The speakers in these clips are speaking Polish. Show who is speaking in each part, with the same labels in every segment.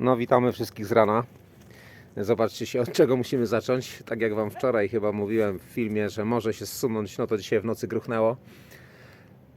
Speaker 1: No, witamy wszystkich z rana. Zobaczcie się, od czego musimy zacząć. Tak jak Wam wczoraj chyba mówiłem w filmie, że może się zsunąć, no to dzisiaj w nocy gruchnęło.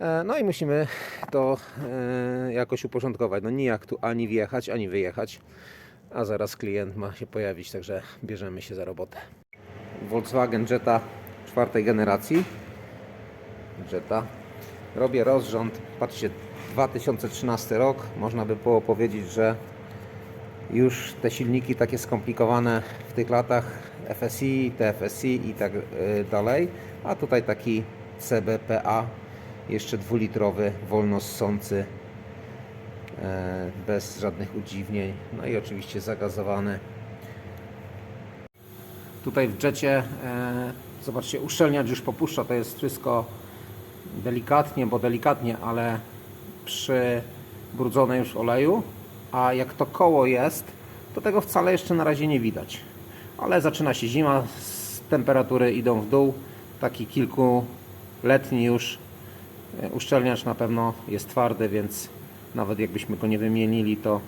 Speaker 1: E, No i musimy to e, jakoś uporządkować. No nijak tu ani wjechać, ani wyjechać. A zaraz klient ma się pojawić, także bierzemy się za robotę. Volkswagen Jetta czwartej generacji. Jetta. Robię rozrząd. Patrzcie, 2013 rok. Można by było powiedzieć, że już te silniki takie skomplikowane w tych latach FSI, TFSI i tak y, dalej. A tutaj taki CBPA, jeszcze dwulitrowy, wolno ssący, e, bez żadnych udziwnień. No i oczywiście zagazowany. Tutaj w jetcie, e, zobaczcie, uszczelniacz już popuszcza, to jest wszystko delikatnie, bo delikatnie, ale przybrudzone już w oleju. A jak to koło jest, to tego wcale jeszcze na razie nie widać. Ale zaczyna się zima, temperatury idą w dół. Taki kilkuletni już e, uszczelniacz na pewno jest twardy, więc nawet jakbyśmy go nie wymienili, to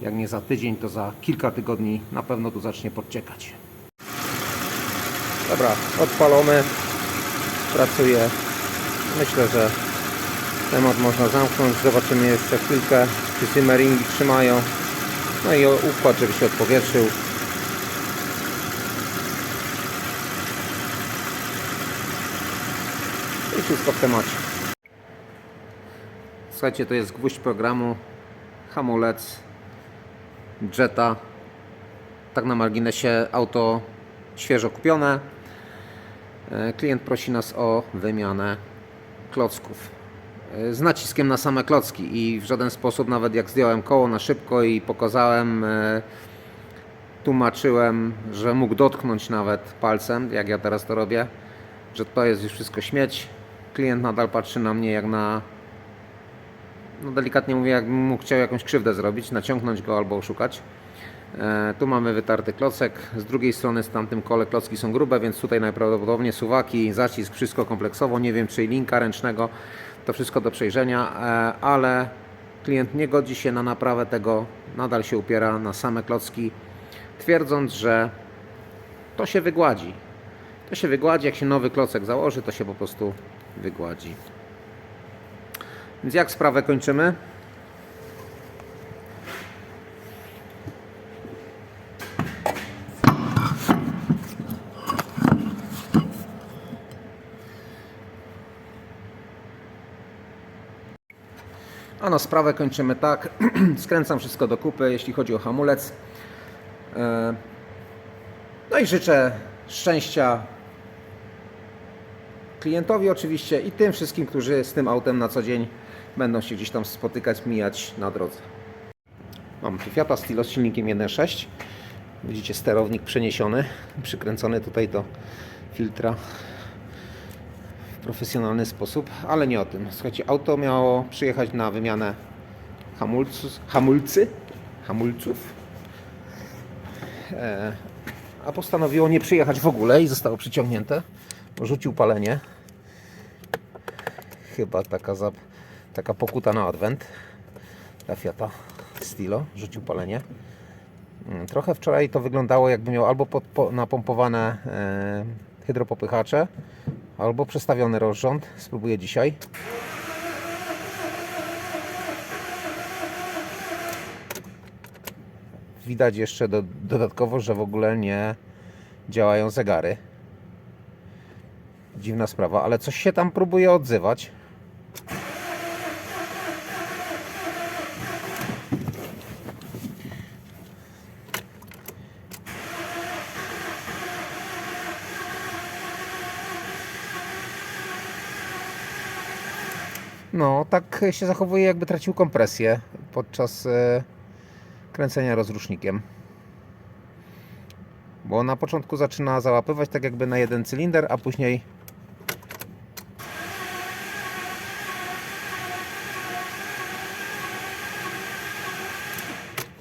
Speaker 1: jak nie za tydzień, to za kilka tygodni na pewno tu zacznie podciekać. Dobra, odpalony, pracuje. Myślę, że temat można zamknąć. Zobaczymy jeszcze chwilkę, czy simmeringi trzymają. No i układ, żeby się odpowietrzył. I wszystko w temacie. Słuchajcie, to jest gwóźdź programu, hamulec, Jetta. Tak na marginesie auto świeżo kupione. E, Klient prosi nas o wymianę klocków. Z naciskiem na same klocki i w żaden sposób, nawet jak zdjąłem koło na szybko i pokazałem, e, tłumaczyłem, że mógł dotknąć nawet palcem, jak ja teraz to robię, że to jest już wszystko śmieć. Klient nadal patrzy na mnie jak na no delikatnie mówię, jakbym mu chciał jakąś krzywdę zrobić, naciągnąć go albo oszukać. E, tu mamy wytarty klocek, z drugiej strony z tamtym kole klocki są grube, więc tutaj najprawdopodobniej suwaki, zacisk, wszystko kompleksowo. Nie wiem, czy linka ręcznego, to wszystko do przejrzenia, e, ale klient nie godzi się na naprawę tego, nadal się upiera na same klocki, twierdząc, że to się wygładzi. To się wygładzi, jak się nowy klocek założy, to się po prostu wygładzi. Więc jak sprawę kończymy? A no, sprawę kończymy tak. Skręcam wszystko do kupy, jeśli chodzi o hamulec. E, No i życzę szczęścia klientowi oczywiście i tym wszystkim, którzy z tym autem na co dzień będą się gdzieś tam spotykać, mijać na drodze. Mam tu Fiata Stilo z silnikiem 1.6. Widzicie sterownik przeniesiony, przykręcony tutaj do filtra profesjonalny sposób, ale nie o tym. Słuchajcie, auto miało przyjechać na wymianę hamulcu, hamulcy, hamulców, e, a postanowiło nie przyjechać w ogóle i zostało przyciągnięte. Rzucił palenie. Chyba taka, taka pokuta na adwent dla Fiata Stilo. Rzucił palenie. Mm, Trochę wczoraj to wyglądało jakby miał albo pod, po, napompowane e, hydropopychacze, albo przestawiony rozrząd. Spróbuję dzisiaj. Widać jeszcze do, dodatkowo, że w ogóle nie działają zegary. Dziwna sprawa, ale coś się tam próbuje odzywać. No, tak się zachowuje, jakby tracił kompresję podczas e, kręcenia rozrusznikiem. Bo na początku zaczyna załapywać tak jakby na jeden cylinder, a później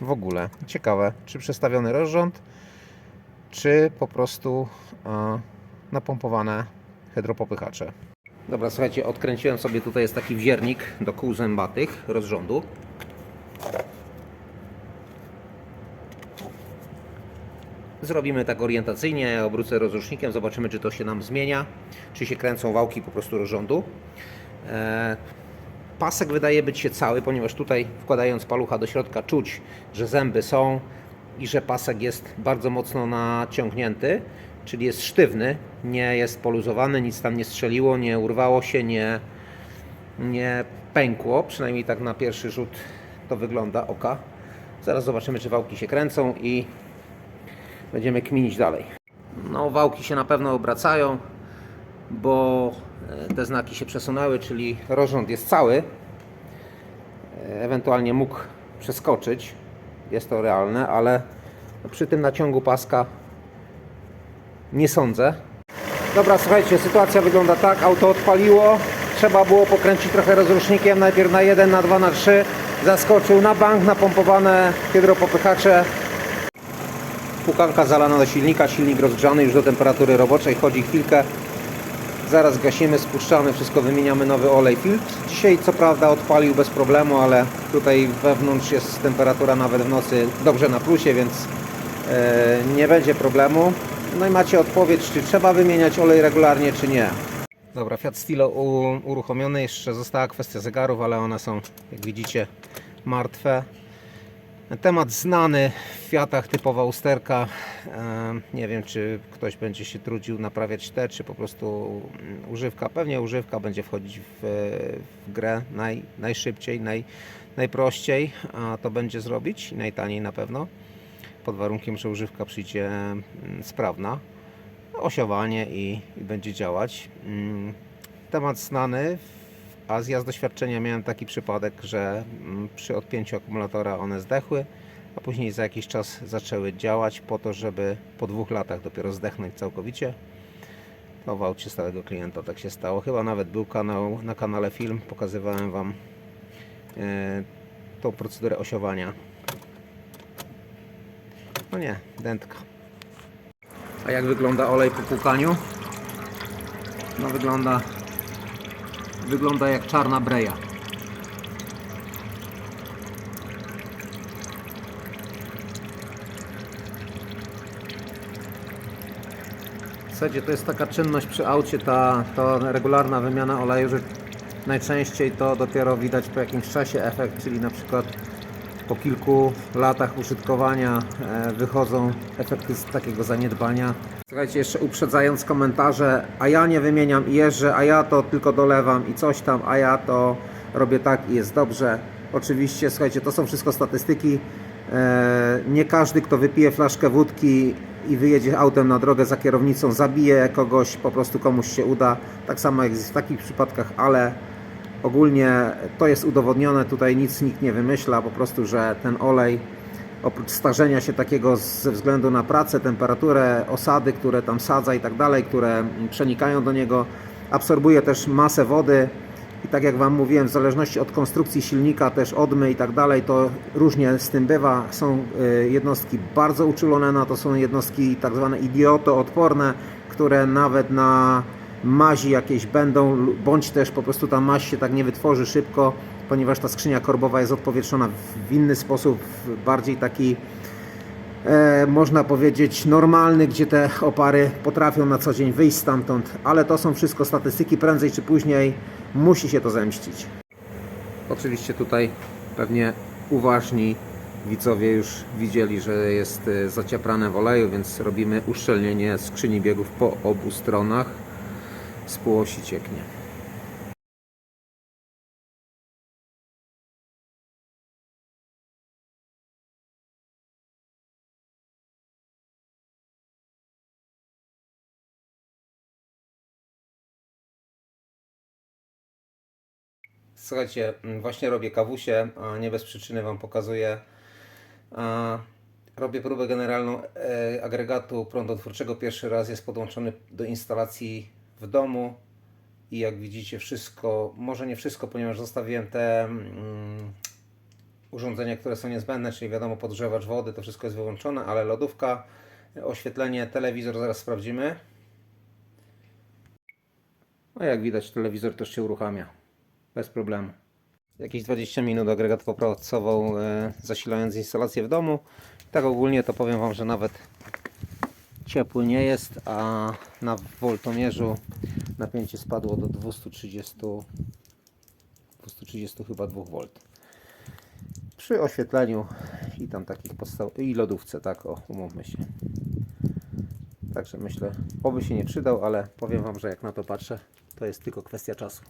Speaker 1: w ogóle. Ciekawe, czy przestawiony rozrząd, czy po prostu e, napompowane hydropopychacze. Dobra, słuchajcie, odkręciłem sobie, tutaj jest taki wziernik do kół zębatych rozrządu. Zrobimy tak orientacyjnie, ja obrócę rozrusznikiem, zobaczymy czy to się nam zmienia, czy się kręcą wałki po prostu rozrządu. E, pasek wydaje być się cały, ponieważ tutaj wkładając palucha do środka czuć, że zęby są i że pasek jest bardzo mocno naciągnięty czyli jest sztywny, nie jest poluzowany, nic tam nie strzeliło, nie urwało się, nie, nie pękło, przynajmniej tak na pierwszy rzut to wygląda oka. Zaraz zobaczymy, czy wałki się kręcą i będziemy kminić dalej. No, wałki się na pewno obracają, bo e, te znaki się przesunęły, czyli rozrząd jest cały. E, Ewentualnie mógł przeskoczyć, jest to realne, ale przy tym naciągu paska nie sądzę. Dobra, słuchajcie, sytuacja wygląda tak, auto odpaliło, trzeba było pokręcić trochę rozrusznikiem, najpierw na 1, na 2, na 3, zaskoczył na bank, napompowane hydropopychacze, pukanka zalana do silnika, silnik rozgrzany już do temperatury roboczej, chodzi chwilkę, zaraz gasimy, spuszczamy, wszystko wymieniamy, nowy olej, filtr. Dzisiaj co prawda odpalił bez problemu, ale tutaj wewnątrz jest temperatura nawet w nocy dobrze na plusie, więc e, nie będzie problemu. No i macie odpowiedź, czy trzeba wymieniać olej regularnie, czy nie. Dobra, Fiat Stilo uruchomiony, jeszcze została kwestia zegarów, ale one są, jak widzicie, martwe. Temat znany w Fiatach, typowa usterka. Nie wiem, czy ktoś będzie się trudził naprawiać te, czy po prostu mm, używka. Pewnie używka będzie wchodzić w, w grę naj, najszybciej, naj, najprościej, a to będzie zrobić i najtaniej na pewno. Pod warunkiem, że używka przyjdzie mm, sprawna. Osiowanie i, i będzie działać. Mm, Temat znany, a ja z doświadczenia miałem taki przypadek, że mm, przy odpięciu akumulatora one zdechły, a później za jakiś czas zaczęły działać po to, żeby po dwóch latach dopiero zdechnąć całkowicie. To w aucie stałego klienta tak się stało. Chyba nawet był kanał na kanale film, pokazywałem Wam e, tą procedurę osiowania. No nie, dętka. A jak wygląda olej po płukaniu? No wygląda wygląda jak czarna breja. W to jest taka czynność przy aucie, ta, ta regularna wymiana oleju, że najczęściej to dopiero widać po jakimś czasie efekt, czyli na przykład po kilku latach użytkowania e, wychodzą efekty z takiego zaniedbania. Słuchajcie, jeszcze uprzedzając komentarze, a ja nie wymieniam i jeżdżę, a ja to tylko dolewam i coś tam, a ja to robię tak i jest dobrze. Oczywiście, słuchajcie, to są wszystko statystyki. E, Nie każdy, kto wypije flaszkę wódki i wyjedzie autem na drogę za kierownicą, zabije kogoś, po prostu komuś się uda. Tak samo jak w takich przypadkach, ale Ogólnie to jest udowodnione, tutaj nic nikt nie wymyśla, po prostu, że ten olej oprócz starzenia się takiego ze względu na pracę, temperaturę, osady, które tam sadza i tak dalej, które przenikają do niego, absorbuje też masę wody i tak jak Wam mówiłem, w zależności od konstrukcji silnika, też odmy i tak dalej, to różnie z tym bywa. Są y, jednostki bardzo uczulone na to, są jednostki tak zwane idiotoodporne, które nawet na mazi jakieś będą, bądź też po prostu ta maź się tak nie wytworzy szybko, ponieważ ta skrzynia korbowa jest odpowietrzona w- inny sposób, bardziej taki e, można powiedzieć normalny, gdzie te opary potrafią na co dzień wyjść stamtąd, ale to są wszystko statystyki, prędzej czy później musi się to zemścić. Oczywiście tutaj pewnie uważni widzowie już widzieli, że jest e, zacieprane w oleju, więc robimy uszczelnienie skrzyni biegów po obu stronach. Z półosi cieknie. Słuchajcie, mm, właśnie robię kawusie, a nie bez przyczyny Wam pokazuję. Robię próbę generalną e, agregatu prądotwórczego. Pierwszy raz jest podłączony do instalacji w domu i jak widzicie wszystko, może nie wszystko, ponieważ zostawiłem te mm, urządzenia, które są niezbędne, czyli wiadomo podgrzewacz wody, to wszystko jest wyłączone, ale lodówka, oświetlenie, telewizor zaraz sprawdzimy. No jak widać telewizor też się uruchamia. Bez problemu. Jakieś 20 minut agregat popracował e, zasilając instalację w domu. Tak ogólnie to powiem Wam, że nawet ciepły nie jest, a na woltomierzu napięcie spadło do 230, 230 chyba 2 V. Przy oświetleniu i tam takich podstaw i lodówce, tak o, umówmy się. Także myślę, oby się nie przydał, ale powiem Wam, że jak na to patrzę, to jest tylko kwestia czasu.